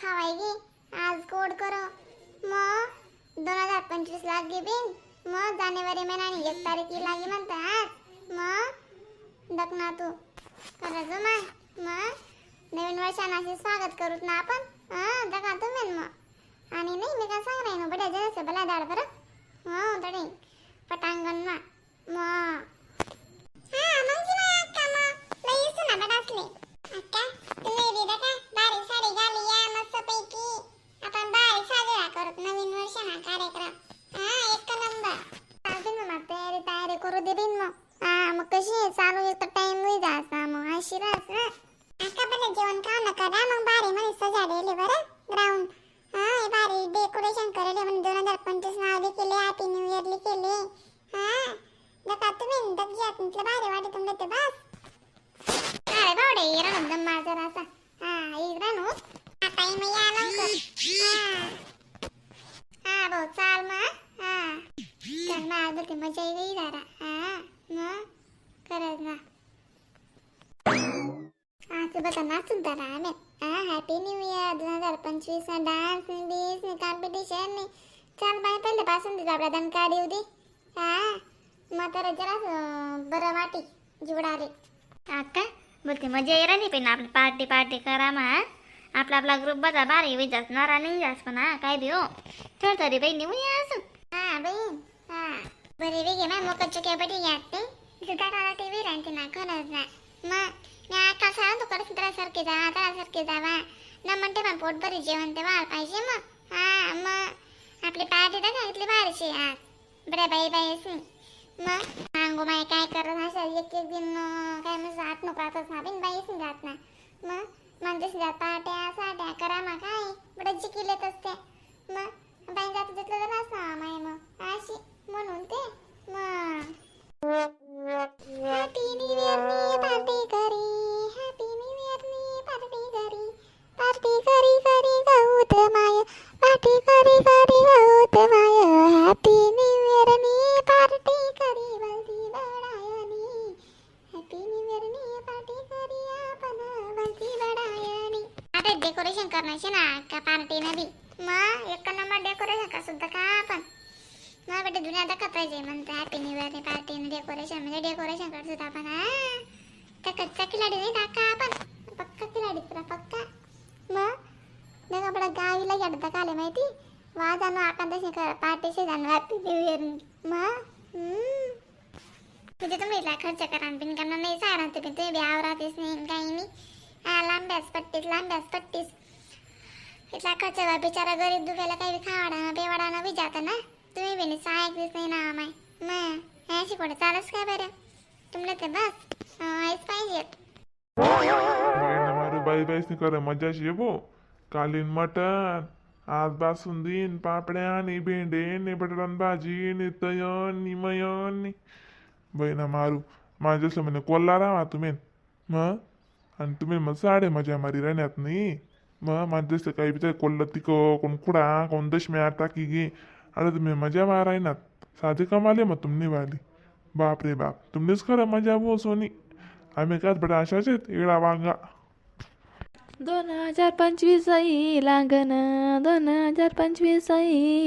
खावाय गे आज गोड करो. मग दोन हजार पंचवीस लागे बिन मग जानेवारी महिन्याने एक तारीख लागे म्हणता आज. मग दखना तू. करायचं माय मग नवीन वर्षानाचे स्वागत करूत ना आपण. हा दखा तुम्ही मग आणि नाही मी काय सांग नाही बड्या जरासं भला दाड बरं. हा तडे पटांगण ना मग हा मग जी माय अक्का मग लई सुना बडासले अक्का तुम्ही बी बघा बारी साडी घाली या मस्त पैकी आपण बारी साजरा करत नवीन वर्षाना कार्यक्रम हा एक नंबर अजून मग तयारी तयारी करू दे बिन मग हा मग कशी आहे चालू एक तर टाइम नाही जायचा मग अशी राहत ना अक्का बरं जेवण खाऊ नका ना मग बारी मध्ये सजाडेले बरं ग्राउंड हा हे बारी डेकोरेशन करेले म्हणजे दोन हजार पंचवीस नाव केले हॅपी न्यू इयरली केले हा नका तुम्ही दग्या तुमचं वाटे तुमचं ते बस. अरे बावडे इरण दम माझा रासा हा इरण हो. आता मी हा. भाऊ चाल मग हा. चल मग आज मजा येईल जरा. हा मग ना आज बघा नाचून तर आम्ही हा हॅपी न्यू इयर दोन हजार पंचवीस डान्स बीस कॉम्पिटिशन चाल बाय पहिल्यापासून तिचा आपला दण काढी दे हा. मग तर जरा बरं वाटी जुडाले अक्का बोलते मजा येणार नाही पण आपली पार्टी पार्टी करा मा आपला आपला ग्रुप बघा बारी वेळ जास्त नारा नाही जास्त पण हा काय बी हो थोडं तरी बहिणी मुली असं हा बहीण हा. बरे वेगे मग मोकट चुके बडी याते सुधाराला टीव्ही राहते ना खरंच ना. मग मी आता सांग तू करत सारखे जावा सारखे जावा न म्हणते पण पोट बरी जेवण ते वाढ पाहिजे मग. हा मग आपली पार्टी तर घातली बारीशी आज. बरे बाई बाई असे मग? सांगू माय काय करत असेल? एक एक दिन काय मग जात नको राहतच ना बिन बाईच नाही जात ना मग? म्हणतेस जा पाट्या साट्या करा मग काय? बरं जिकिलेत असते. मग? बाई जात घेतलं तर नसा माय मग. अशी म्हणून ते. मग? डेकोरेशन करण्याचे ना का पार्टी नवी मग एक नंबर डेकोरेशन का सुद्धा का आपण मग बेटे दुनिया दाखवत पाहिजे म्हणतो happy new year party decoration म्हणजे डेकोरेशन करतो आपण हा त्या कच्चा खिलाडी नाही टाका आपण पक्का खिलाडी तुला पक्का मग मग आपल्या गावीला येडता का आले माहिती वा जाणं आपण तसे कर पार्टीशी जाणं हॅपी न्यू इयर मग हम्म. म्हणजे तुम्ही इथला खर्च करा आणि बिन करणार नाही सारा तुम्ही तुम्ही बी आवरातेच नाही काही नाही हा लांब्यास पट्टीस लांब्यास पट्टीस इथला कचरा बिचारा गरीब दुखायला काही खावाडा बेवाडा बी जाता ना. तुम्ही बी सहा एक नाही ना माय. मग अशी कुठे चालच काय बरं? तुमला ते बस हेच पाहिजे. महिना मारू बाई बाईसनी कर मजा शेबो कालीन मटन आज बासुंदीन पापड्या नि भेंडे नि बटाटान भाजी नि तयन नि मयन नि बहिणा मारू माझ्या म्हणे कोल्हा राहा तुम्ही. मग आणि तुम्ही मग साडे मजा मारी राहण्यात नाही. मग माझं जसं काही बिचार कोल्ला तिक कोण कुडा कोण दशम्या टाकी गे अरे तुम्ही मजा मारायनात साधे कमाले मग तुम्ही वाली. बाप रे बाप. तुमनेच खरं मजा बो सोनी. आम्ही काय बडा अशाच आहेत? इडा वांगा. दोन हजार पंचवीस लागन दोन हजार पंचवीस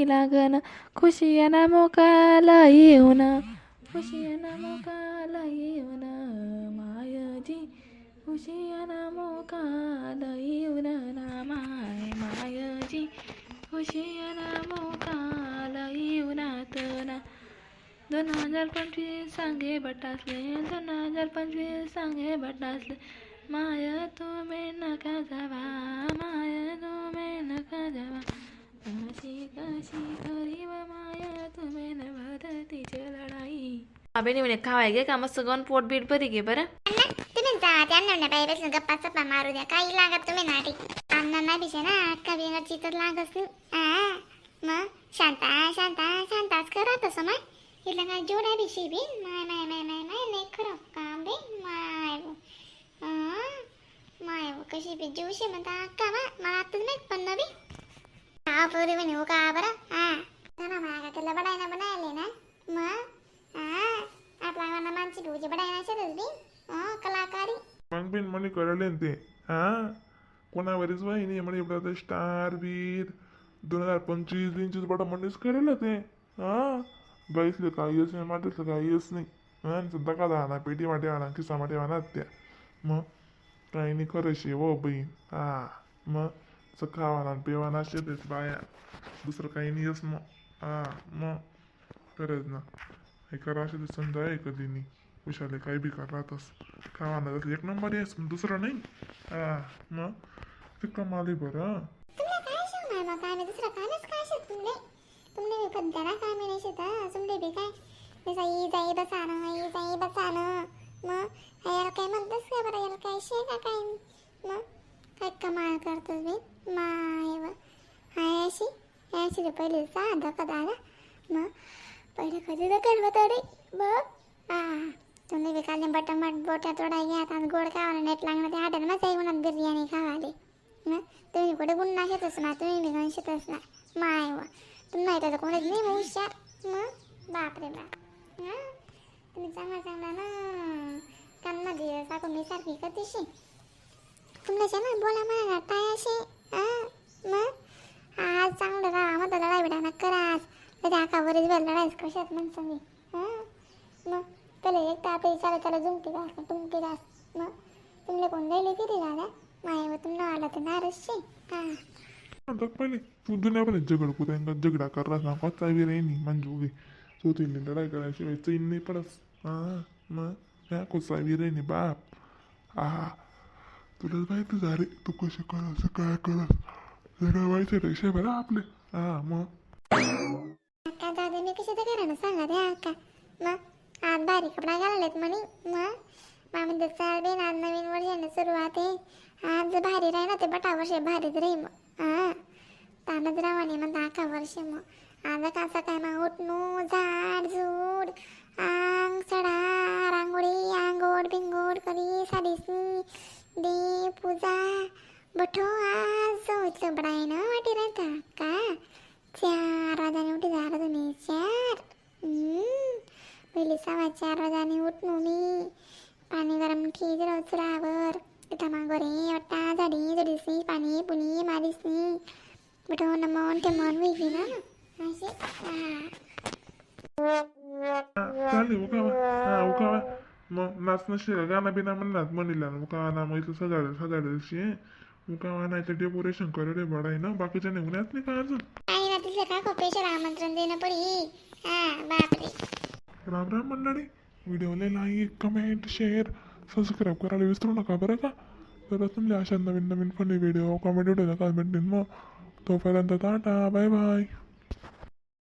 लागन. खुशियाना मोकाला येऊन खुशियाना मोकाला येऊन. मायजी खुशियाना मोकाला येऊन ना माय मायजी खुशियाना मोकाला येऊन ना दोन हजार पंचवीस सांगे बटासले दोन हजार पंचवीस सांगे बटासले. माय तुम्ही नका जावा माय तुम्ही नका जावा. कशी कशी करी माय तुम्ही न भरतीची लढाई. अबेनी म्हणे खावाय गे का? मस्त गण पोट बीट बरी घे बरं. त्यांना बाई बसून गप्पा चप्पा मारू द्या काही लागत तुम्ही नाटी अण्णा ना भिशे ना अक्का बिंगरची तर लागत मग शांता शांता शांताच करा तसं माय हिला काय जोडा भिशी बी माय माय माय माय माय नाही खरं काम बे माय माय कशी बी जीवशी म्हणता अक्का मा मला आताच माहीत पण बी हा पोरी म्हणे हो का बरं हा ना माझ्या त्याला बडायना बनायले ना मग हा आपला गाणं भाऊजी बडायना शेतच बी कलाकारी पण बिन म्हणे करायला ते. हा? कोणावरीच वाहिनी म्हणे. एवढं स्टार वीर दोन हजार पंचवीस इंचीच बडा मंडीच करेल ते. हा? गाईसले काही येस नाही माझ्यातलं काही येस नाही. सध्या का जाणार पेटी माटे वाना खिसा माटे वाना त्या मग काही नाही खरं शे हो बहीण. हा? मग सखावाना पेवाना शेतेच बाया. दुसरं काही नाही येस मग. हा? मग खरंच ना. हे करा असे समजा आहे कधी नाही हुशाले काही बी कर राहतस खावाना एक नंबर येस पण दुसरं नाही. हा मग ते कमाली बरं हं. तुमले काय शिवणार मग काय दुसरं कामच काय शिक तुमले तुमने बी पद्याला काम नाही शिकत तुमले बी काय? जसं ई जाई बसानं ई जाई बसानं. मग याला काय म्हणतस का बरं? याला काय शे का काय? मग काय कमाल करतोस बी? माय व हाय अशी. अशी तर पहिले साधा का दादा मग पहिले कधी तर करवं तरी मग हा तुम्ही बी काल बटमट बोट्या तोडाय घ्या आता गोड खावाला नेट लागणार ते हॉटेल मग जाई म्हणत बिर्याणी खावाले मग तुम्ही कुठे गुन्हा शेतच ना तुम्ही बी गण शेतच ना माय व. तुम्ही नाही त्याचं कोणीच नाही मग हुशार. मग? बापरे बाप. हं? तुम्ही चांगला चांगला ना. कानमध्ये साकून मी सारखी कधीशी तुमच्या ना बोला मला टाय असे मग? आज चांगलं राहा मग लढाई बिडा ना करा आज. त्याच्या आका वरीच वेळ लढाईच कशात म्हणतो मी. पहिले एक तर आपली चालत त्याला जुमती घास तुमती घास मग तुमले कोण राहिले किती दादा? माय व तुम्हाला आला तर नारसशे हां. आता पहिले. तू दुनियाभरात झगड कुत्यांका झगडा करला ना. कच्चा वीर आहे नाही मंजू गे चौथीने लढाई करायशिवाय चैन नाही पडस हा मग ह्या कोचा वीर आहे नाही बाप. हा तुला माहिती झाले तू कसे करस काय करस सगळं माहिती रेषा बरं आपले. हा मग. दादा मी कशी तर करा ना सांगा द्या अक्का. मग आज भारी कपडा घाललेत म्हणे. मग मामी चाल बेन आज नवीन वर्षाने सुरुवात आहे. आज भारी राही ना ते बटा वर्ष भारीच राही मग. हा तानच रावाने मग अख्खा वर्ष मग. आज कसं काय मग उठणू झाड झूड आंग सडा रांगोळी आंगोड बिंगोड करी साडीसनी दे पूजा. बठो आज इथलं बडाय ना वाटी राहता का? चार वाजाने उठी झाला तुम्ही पहिले सव्वा चार वाजाने उठणू मी पाणी गरम खीज रोचरावर पिठा मागोरे वट्टा झाडी जडीसनी पाणी पुणी मारीसनी बिठो नमन ते मन वेगळी ना. असे. चालेल उकावा हा उकावा मग नाचणं शिरा गाणं बिना म्हणणार म्हणिला उकावा ना मग इथं सजाड सजाडशी उकावा नाही तर डेकोरेशन करे बडाय ना. बाकीच्या निघण्यात नाही का अजून? आणि ना तिथलं का खोपेश्वर आमंत्रण देणं पडी हा बापरे. राम राम मंडळी व्हिडिओला लाईक कमेंट शेअर सबस्क्राईब करायला विसरू नका बरं का तर तुमच्या अशा नवीन नवीन funny video comedy video comment मग तोपर्यंत टाटा बाय बाय